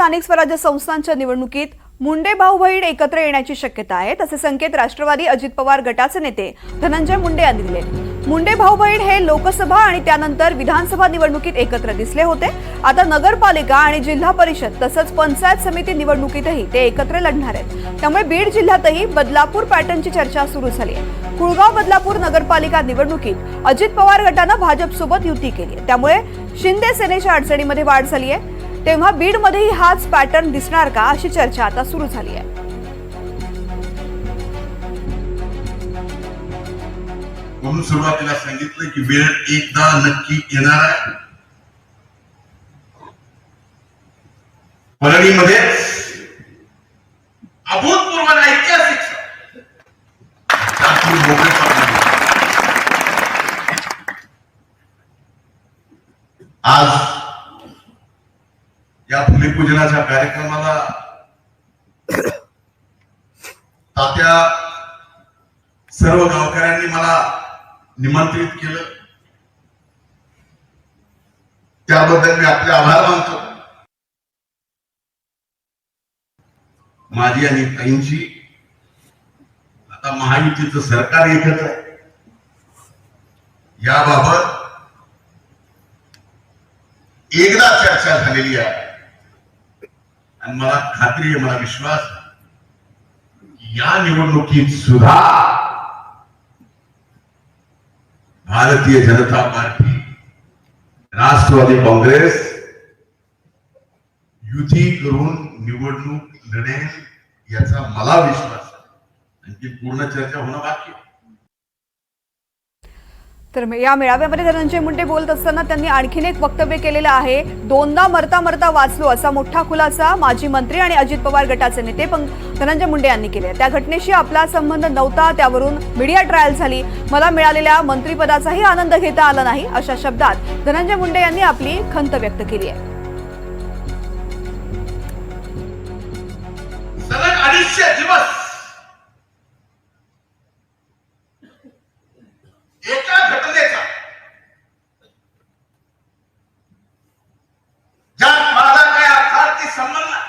स्थानिक स्वराज्य संस्थांच्या निवडणुकीत मुंडे भाऊ बहीण एकत्र येण्याची शक्यता आहे तसे संकेत राष्ट्रवादी अजित पवार गटाचे नेते धनंजय मुंडे यांनी दिले. मुंडे भाऊ बहीण हे लोकसभा आणि त्यानंतर विधानसभा निवडणुकीत एकत्र दिसले होते. आता नगरपालिका आणि जिल्हा परिषद तसंच पंचायत समिती निवडणुकीतही ते एकत्र लढणार आहेत. त्यामुळे बीड जिल्ह्यातही बदलापूर पॅटर्नची चर्चा सुरू झाली आहे. कुळगाव बदलापूर नगरपालिका निवडणुकीत अजित पवार गटानं भाजपसोबत युती केली आहे. त्यामुळे शिंदे सेनेच्या अडचणीमध्ये वाढ झाली आहे. तेव्हा बीडमध्येही हाच पॅटर्न दिसणार का अशी चर्चा आता सुरू झाली आहे. म्हणून सुरुवातीला सांगितलं की वेळ एकदा नक्की येणार आहे. परळीमध्ये अभूतपूर्व ऐतिहासिक आज या भूमिपूजनाच्या कार्यक्रमाला तात्या सर्व गावकऱ्यांनी मला निमंत्रित केलं. त्याबद्दल मी आपले आभार मानतो. माझी आणि ताईंची आता महायुतीचं सरकार एकच आहे. याबाबत एकदा चर्चा झालेली आहे. आणि मला खात्री आहे मला विश्वास या निवडणुकीत सुद्धा भारतीय जनता पार्टी राष्ट्रवादी काँग्रेस युती करून निवडणूक लढेल याचा मला विश्वास आहे आणखी पूर्ण चर्चा होणं बाकी आहे. तर या मेळाव्यामध्ये धनंजय मुंडे बोलत असताना त्यांनी आणखीन एक वक्तव्य केलेलं आहे. दोनदा मरता मरता वाचलो असा मोठा खुलासा माजी मंत्री आणि अजित पवार गटाचे नेते पण धनंजय मुंडे यांनी केले त्या घटनेशी आपला संबंध नव्हता त्यावरून मीडिया ट्रायल झाली. मला मिळालेल्या मंत्रिपदाचाही आनंद घेता आला नाही अशा शब्दात धनंजय मुंडे यांनी आपली खंत व्यक्त केली आहे. सलग अडीचशे दिवस एका घटनेचा ज्यात माझा काय अर्थार्थी संबंध नाही.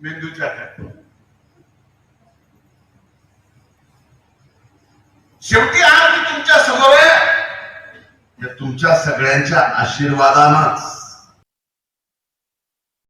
मेंदूच्या attack. शेवटी आज मी तुमच्यासमोर आहे तुमच्या सगळ्यांच्या आशीर्वादानंच